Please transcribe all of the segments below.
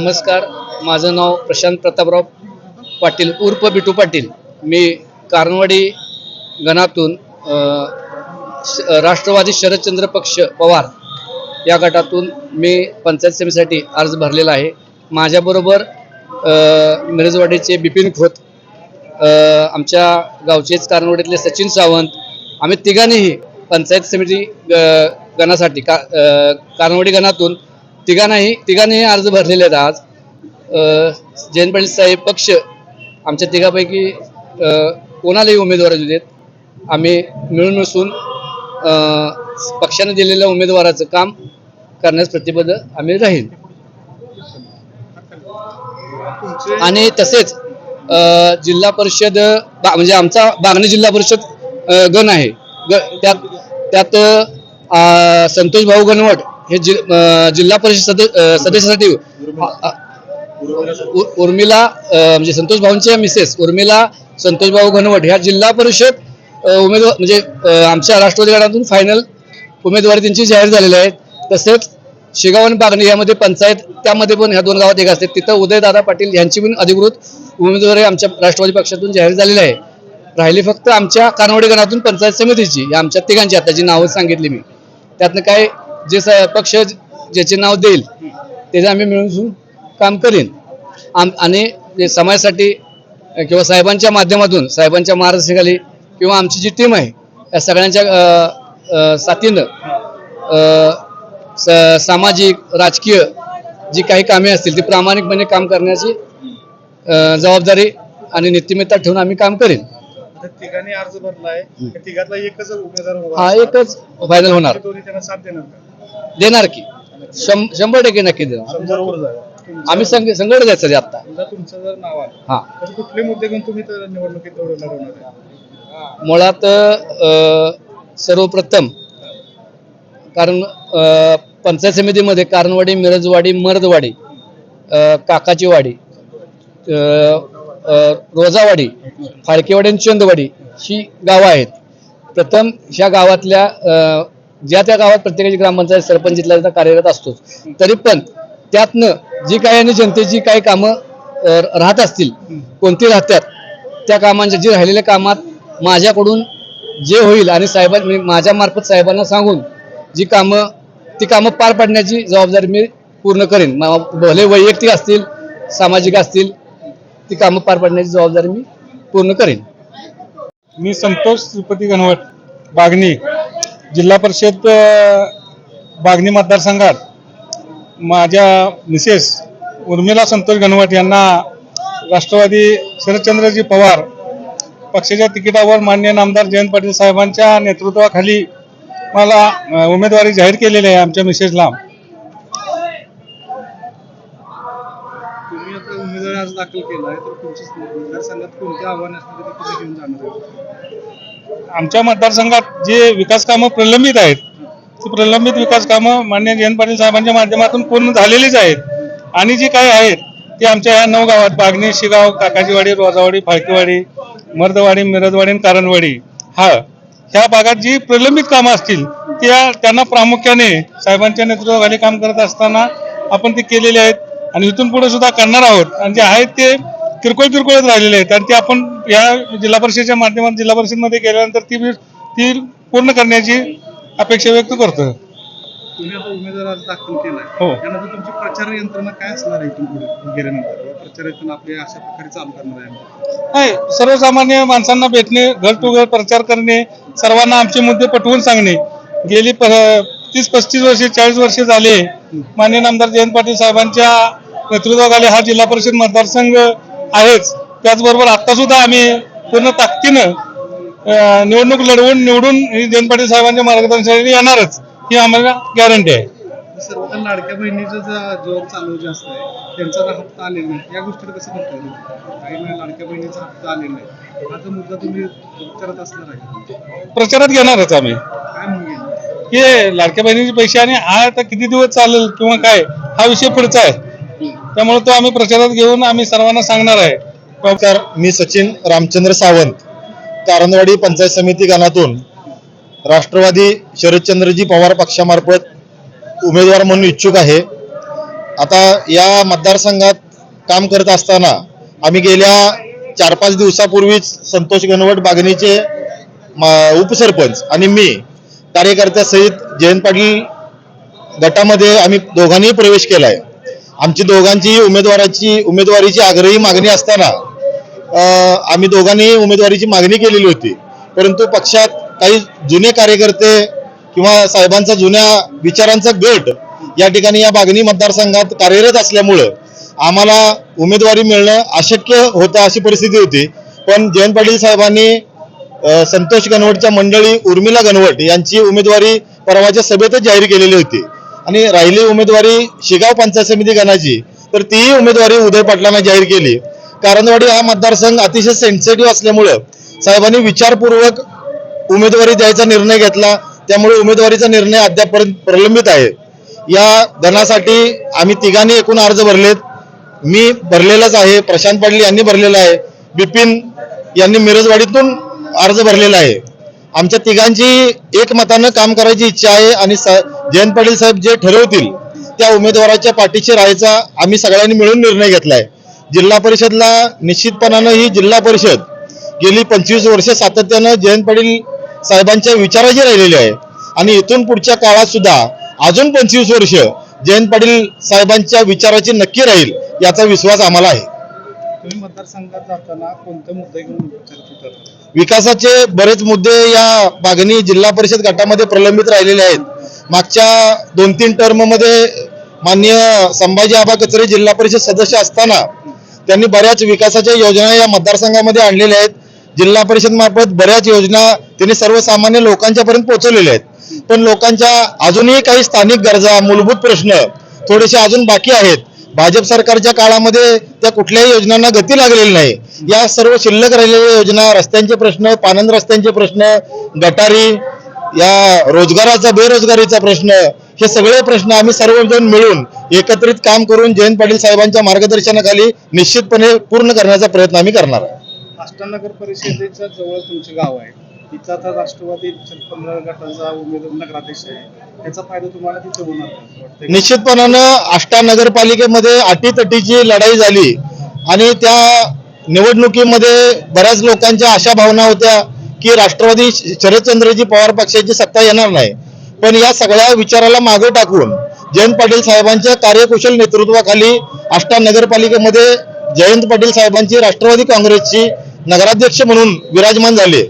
नमस्कार. माझं नाव प्रशांत प्रतापराव पाटील उर्फ बिटू पाटील. मी कारणवाडी गणातून श- राष्ट्रवादी शरदचंद्र पक्ष पवार या गटातून मी पंचायत समितीसाठी अर्ज भरलेला आहे. माझ्याबरोबर मिरजवाडीचे बिपिन खोत आमच्या गावचेच कारणवाडीतले सचिन सावंत आम्ही तिघांनीही पंचायत समिती ग- गणासाठी का कारणवाडी गणातून तिघांनाही तिघांनीही अर्ज भरलेले आहेत आज. अ, जयंत पाटील साहेब पक्ष आमच्या तिघापैकी कोणालाही उमेदवार देऊ देत. आम्ही मिळून मिसळून पक्षाने दिलेल्या उमेदवाराचं काम करण्यास प्रतिबद्ध आम्ही राहील. आणि तसेच जिल्हा परिषद बा- म्हणजे आमचा बागणी जिल्हा परिषद गण आहे. ग त्यात त्यात संतोष भाऊ गणवट हे जि जिल्हा परिषद सद सदस्यासाठी उर्मिला म्हणजे संतोष भाऊंच्या मिसेस उर्मिला संतोष भाऊ घनवट ह्या जिल्हा परिषद उमेदवार म्हणजे आमच्या राष्ट्रवादी गटातून फायनल उमेदवारी त्यांची जाहीर झालेली आहे. तसेच शेगाव आणि बागणी यामध्ये पंचायत त्यामध्ये पण ह्या दोन गावात एक असते. तिथं उदयदादा पाटील यांची पण अधिकृत उमेदवारी आमच्या राष्ट्रवादी पक्षातून जाहीर झालेली आहे. राहिली फक्त आमच्या कानवडी गणातून पंचायत समितीची या आमच्या तिघांची आता जी नावं सांगितली मी. त्यातनं काय जे स- पक्ष ज्याचे नाव देईल त्याचे आम्ही मिळून काम करीन. आम आणि समाजासाठी किंवा साहेबांच्या माध्यमातून साहेबांच्या मार्गदर्शनाखाली किंवा आमची जी टीम आहे या सगळ्यांच्या साथीनं स- सामाजिक राजकीय जी काही कामे असतील ती प्रामाणिकपणे काम करण्याची जबाबदारी आणि नीतिमत्ता ठेवून आम्ही काम करेन. तिघांनी अर्ज भरलाय. त्या तिघातला एकच उमेदवार उभा हा. एकच फायनल होणार ते दोन्ही त्यांना साथ देणार का? देणार की. शंभर टक्के नक्की देणार. आम्ही संघ संघट रे आत्ता समजा तुमचं जर नाव आलं हा. तर कुठले मुद्दे घेऊन तुम्ही तर निवडणुकीत लढवणार आहे? मुळात सर्वप्रथम कारण पंचायत समितीमध्ये कारणवाडी मिरजवाडी मर्दवाडी काकाची वाडी रोजावाडी फाळकेवाडी आणि चंदवाडी ही गावं आहेत. प्रथम ह्या गावातल्या ज्या त्या गावात प्रत्येकाची ग्रामपंचायत सरपंच जिल्ह्याचा कार्यरत असतो तरी पण त्यातनं जी काही आणि जनतेची काही कामं राहत असतील कोणती राहतात त्या कामांच्या जी राहिलेल्या कामात माझ्याकडून जे होईल आणि साहेबां म्हणजे मी साहेबांना सांगून जी कामं ती कामं पार पाडण्याची जबाबदारी मी पूर्ण करेन. मा- भले वैयक्तिक असतील सामाजिक असतील ती कामं पार पाडण्याची जबाबदारी मी पूर्ण करेन. मी संतोष श्रीपती गणवट बागणी जिल्हा परिषद बागणी मतदारसंघात माझ्या मिसेस उर्मिला संतोष गणवट यांना राष्ट्रवादी शरदचंद्रजी पवार पक्षाच्या तिकिटावर मान्य नामदार जयंत पाटील साहेबांच्या नेतृत्वाखाली मला उमेदवारी जाहीर केलेली आहे आमच्या मिसेसला. तुम्ही आता उमेदवारी आज दाखल केला आहे तर तुमच्या मतदारसंघात कोणते आव्हान असतील ते तुम्ही घेऊन जाणार आहे आमच्या मतदारसंघात जे विकास कामं प्रलंबित आहेत ती प्रलंबित विकास कामं मान्य जयंत पाटील साहेबांच्या माध्यमातून पूर्ण झालेलीच आहेत. आणि जी काय आहेत ती आमच्या ह्या नऊ गावात बागणी शिगाव काकाजीवाडी रोजावाडी फाळकीवाडी मर्दवाडी मिरजवाडी आणि कारणवाडी हा ह्या भागात जी प्रलंबित कामं असतील त्या त्यांना प्रामुख्याने साहेबांच्या नेतृत्वाखाली काम करत असताना आपण ते केलेले आहेत. आणि इथून पुढे सुद्धा करणार आहोत. आणि जे आहेत ते किरकोळ किरकोळच राहिलेले आहेत. आणि ते आपण या जिल्हा परिषदेच्या माध्यमातून जिल्हा परिषदमध्ये गेल्यानंतर ती ती पूर्ण करण्याची अपेक्षा व्यक्त करतो तुम्ही आता दाखल हो. त्यानंतर तुमची प्रचार यंत्रणा काय असणार आहे इथून पुढे गेल्यानंतर? प्रचार यंत्रणा आपली अशा प्रकारे चालू करणार आहे. नाही सर्वसामान्य माणसांना भेटणे घर टू घर प्रचार करणे सर्वांना आमचे मुद्दे पटवून सांगणे गेली तीस पस्तीस वर्षे चाळीस वर्षे झाले. माननीय आमदार जयंत पाटील साहेबांच्या नेतृत्वाखाली हा जिल्हा परिषद मतदारसंघ आहेच. त्याचबरोबर आता सुद्धा आम्ही पूर्ण ताकदीनं निवडणूक लढवून निवडून जयंत पाटील साहेबांच्या मार्गदर्शनाखाली येणारच ही आम्हाला गॅरंटी आहे. सर्वजण लाडक्या बहिणीचं जे जोर चालू जास्त आहे त्यांचा जर हप्ता आलेला नाही या गोष्टीला कसं करता येईल? काही वेळा लाडक्या बहिणीचा हप्ता आलेला नाही. हा मुद्दा तुम्ही करत असणार आहे. प्रचारात घेणारच आम्ही. काय की हे लाडक्या बहिणीचे पैसे आणि हा आता किती दिवस चालेल किंवा काय हा विषय पुढचा आहे. त्यामुळे तो आम्ही प्रचारात घेऊन आम्ही सर्वांना सांगणार आहे. नमस्कार मी सचिन रामचंद्र सावंत कारंदवाडी पंचायत समिती गणातून राष्ट्रवादी शरदचंद्रजी पवार पक्षामार्फत उमेदवार म्हणून इच्छुक आहे. आता या मतदारसंघात काम करत असताना आम्ही गेल्या चार पाच दिवसापूर्वीच संतोष गणवट बागणीचे उपसरपंच आणि मी कार्यकर्त्यासहित जयंत पाटील गटामध्ये आम्ही दोघांनीही प्रवेश केला आहे आमची दोघांची उमेदवाराची उमेदवारीची आग्रही मागणी असताना आम्ही दोघांनी उमेदवारीची मागणी केलेली होती. परंतु पक्षात काही जुने कार्यकर्ते किंवा साहेबांचा जुन्या विचारांचा गट या ठिकाणी या बागणी मतदारसंघात कार्यरत असल्यामुळं आम्हाला उमेदवारी मिळणं अशक्य होतं अशी परिस्थिती होती. पण जयंत पाटील साहेबांनी संतोष गणवटच्या मंडळी उर्मिला गणवट यांची उमेदवारी परवाच्या सभेतच जाहीर केलेली होती. आणि राहिली उमेदवारी शिगाव पंचायत समिती गणाची तर तीही उमेदवारी उदय पाटलांना जाहीर केली. कारंदवाडी हा मतदारसंघ अतिशय सेन्सिटिव्ह असल्यामुळं साहेबांनी विचारपूर्वक उमेदवारी द्यायचा निर्णय घेतला. त्यामुळे उमेदवारीचा निर्णय अद्यापपर्यंत प्रलंबित आहे. या गणासाठी आम्ही तिघांनी एकूण अर्ज भरलेत. मी भरलेलाच आहे. प्रशांत पाटील यांनी भरलेला आहे. बिपिन यांनी मिरजवाडीतून अर्ज भरलेला आहे. आमच्या तिघांची एकमतानं काम करायची इच्छा आहे आणि जयंत पाटील साहेब जे ठरवतील त्या उमेदवाराच्या पाठीशी राहायचा आम्ही सगळ्यांनी मिळून निर्णय घेतलाय. जिल्हा परिषदला निश्चितपणानं ही जिल्हा परिषद गेली पंचवीस वर्ष सातत्यानं जयंत पाटील साहेबांच्या विचाराची राहिलेली आहे. आणि इथून पुढच्या काळात सुद्धा अजून पंचवीस वर्ष जयंत पाटील साहेबांच्या विचाराची नक्की राहील याचा विश्वास आम्हाला आहे. तुम्ही मतदारसंघात जाताना कोणते मुद्दे घेऊन विकासाचे बरेच मुद्दे या मागणी जिल्हा परिषद गटामध्ये प्रलंबित राहिलेले आहेत. मागच्या दोन तीन टर्ममध्ये माननीय संभाजी आबा कचरे जिल्हा परिषद सदस्य असताना त्यांनी बऱ्याच विकासाच्या योजना या मतदारसंघामध्ये आणलेल्या आहेत. जिल्हा परिषद मार्फत बऱ्याच योजना त्यांनी सर्वसामान्य लोकांच्या पर्यंत पोहोचवलेल्या आहेत. पण लोकांच्या अजूनही काही स्थानिक गरजा मूलभूत प्रश्न थोडेसे अजून बाकी आहेत. भाजप सरकारच्या काळामध्ये त्या कुठल्याही योजनांना गती लागलेली नाही. या सर्व शिल्लक राहिलेल्या योजना रस्त्यांचे प्रश्न पानंद रस्त्यांचे प्रश्न गटारी या रोजगाराचा बेरोजगारीचा प्रश्न हे सगळे प्रश्न आम्ही सर्वजण मिळून एकत्रित काम करून जयंत पाटील साहेबांच्या मार्गदर्शनाखाली निश्चितपणे पूर्ण करण्याचा प्रयत्न आम्ही करणार आहे. अष्टानगर परिषदेच्या जवळ तुमचे गाव आहे. तिथं आता राष्ट्रवादी पंधरा गटाचा उमेदवार नगराध्यक्ष आहे. त्याचा फायदा तुम्हाला तिथे होणार निश्चितपणानं आष्टा नगरपालिकेमध्ये अटीतटीची लढाई झाली आणि त्या निवडणुकीमध्ये बऱ्याच लोकांच्या अशा भावना होत्या की राष्ट्रवादी शरदचंद्रजी पवार पक्षाची सत्ता येणार नाही. पण या सगळ्या विचाराला मागे टाकून जयंत पाटील साहेबांच्या कार्यकुशल नेतृत्वाखाली आष्टा नगरपालिकेमध्ये जयंत पाटील साहेबांची राष्ट्रवादी काँग्रेसची नगराध्यक्ष म्हणून विराजमान झाले.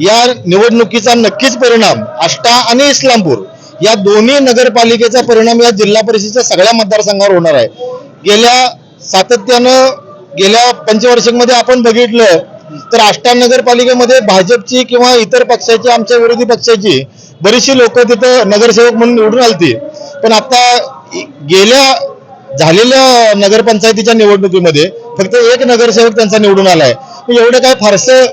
या निवडणुकीचा नक्कीच परिणाम आष्टा आणि इस्लामपूर या दोन्ही नगरपालिकेचा परिणाम या जिल्हा परिषदेच्या सगळ्या मतदारसंघावर होणार आहे. गेल्या सातत्यानं गेल्या पंचवार्षिकमध्ये आपण बघितलं तर आष्टा नगरपालिकेमध्ये भाजपची किंवा इतर पक्षाची आमच्या विरोधी पक्षाची बरीचशी लोक तिथं नगरसेवक म्हणून निवडून आलती. पण आता गेल्या झालेल्या नगरपंचायतीच्या निवडणुकीमध्ये फक्त एक नगरसेवक त्यांचा निवडून आलाय. एवढं काय फारसं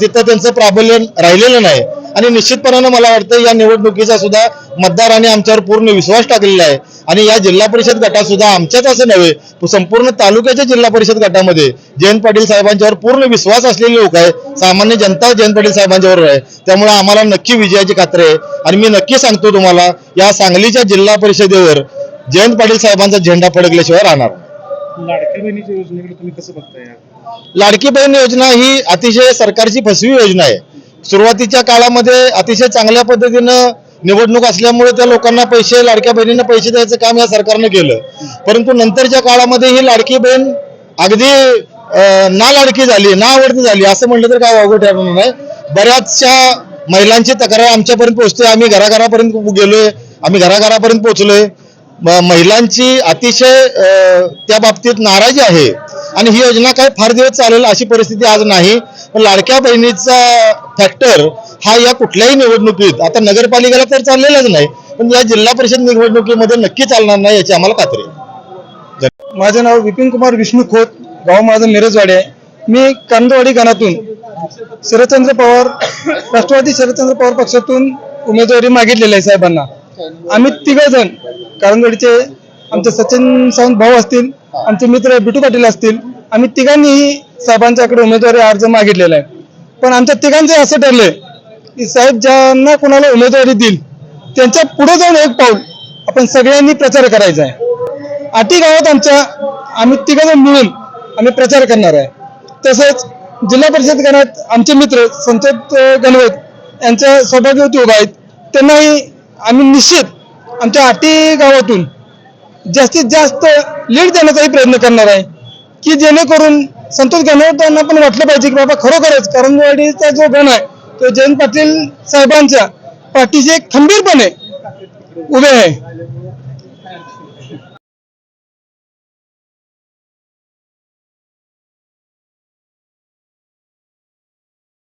तिथं त्यांचं प्राबल्य राहिलेलं नाही. आणि निश्चितपणानं मला वाटतं या निवडणुकीचा सुद्धा मतदारांनी आमच्यावर पूर्ण विश्वास टाकलेला आहे. आणि या जिल्हा परिषद गटात सुद्धा आमच्याच असं नव्हे संपूर्ण तालुक्याच्या जिल्हा परिषद गटामध्ये जयंत पाटील साहेबांच्यावर पूर्ण विश्वास असलेले लोक आहे सामान्य जनता जयंत पाटील साहेबांच्यावर आहे. त्यामुळे आम्हाला नक्की विजयाची खात्री आहे. आणि मी नक्की सांगतो तुम्हाला या सांगलीच्या जिल्हा परिषदेवर जयंत पाटील साहेबांचा झेंडा फडकल्याशिवाय राहणार. लाडक्या बहिणीच्या योजनेकडे तुम्ही कसं बघताय? लाडकी बहीण योजना ही अतिशय सरकारची फसवी योजना आहे. सुरुवातीच्या काळामध्ये अतिशय चांगल्या पद्धतीनं निवडणूक असल्यामुळे त्या लोकांना पैसे लाडक्या बहिणींना पैसे द्यायचं काम या सरकारनं केलं. परंतु नंतरच्या काळामध्ये ही लाडकी बहीण अगदी ना लाडकी झाली ना आवडती झाली असं म्हटलं तर काय अवघड ठरणार नाही. बऱ्याचशा महिलांची तक्रार आमच्यापर्यंत पोहोचते. आम्ही घराघरापर्यंत गेलोय आम्ही घराघरापर्यंत पोहोचलोय. महिलांची अतिशय त्या बाबतीत नाराजी आहे. आणि ही योजना काय फार दिवस चालेल अशी परिस्थिती आज नाही. पण लाडक्या बहिणीचा फॅक्टर हा या कुठल्याही निवडणुकीत आता नगरपालिकेला तर चाललेलाच नाही पण या जिल्हा परिषद निवडणुकीमध्ये नक्की चालणार नाही याची आम्हाला खात्री आहे. माझं नाव विपिन कुमार विष्णू खोत गाव माझं मिरजवाडी. आहे मी कांदवाडी गणातून शरदचंद्र पवार राष्ट्रवादी शरदचंद्र पवार पक्षातून उमेदवारी मागितलेली आहे साहेबांना. आम्ही तिघ जण कांदवाडीचे आमचे सचिन सावंत भाऊ असतील आमचे मित्र बिटू पाटील असतील. आम्ही तिघांनीही साहेबांच्याकडे उमेदवारी अर्ज मागितलेला आहे. पण आमच्या तिघांचे असं ठरलंय की साहेब ज्यांना कोणाला उमेदवारी देईल त्यांच्या पुढे जाऊन एक पाऊल आपण सगळ्यांनी प्रचार करायचा आहे. आठी गावात आमच्या आम्ही तिघांना मिळून आम्ही प्रचार करणार आहे. तसंच जिल्हा परिषद गणात आमचे मित्र संत गणवत यांच्या सौभाग्यवती उभा आहेत. त्यांनाही आम्ही निश्चित आमच्या आठी गावातून जास्तीत जास्त लीड देण्याचाही प्रयत्न करणार आहे. की जेणेकरून संतोष गणवतांना पण वाटलं पाहिजे की बाबा खरोखरच करंजवाडीचा जो गण आहे तो जयंत पाटील साहेबांच्या पाठीशी एक खंबीरपणे उभे आहे.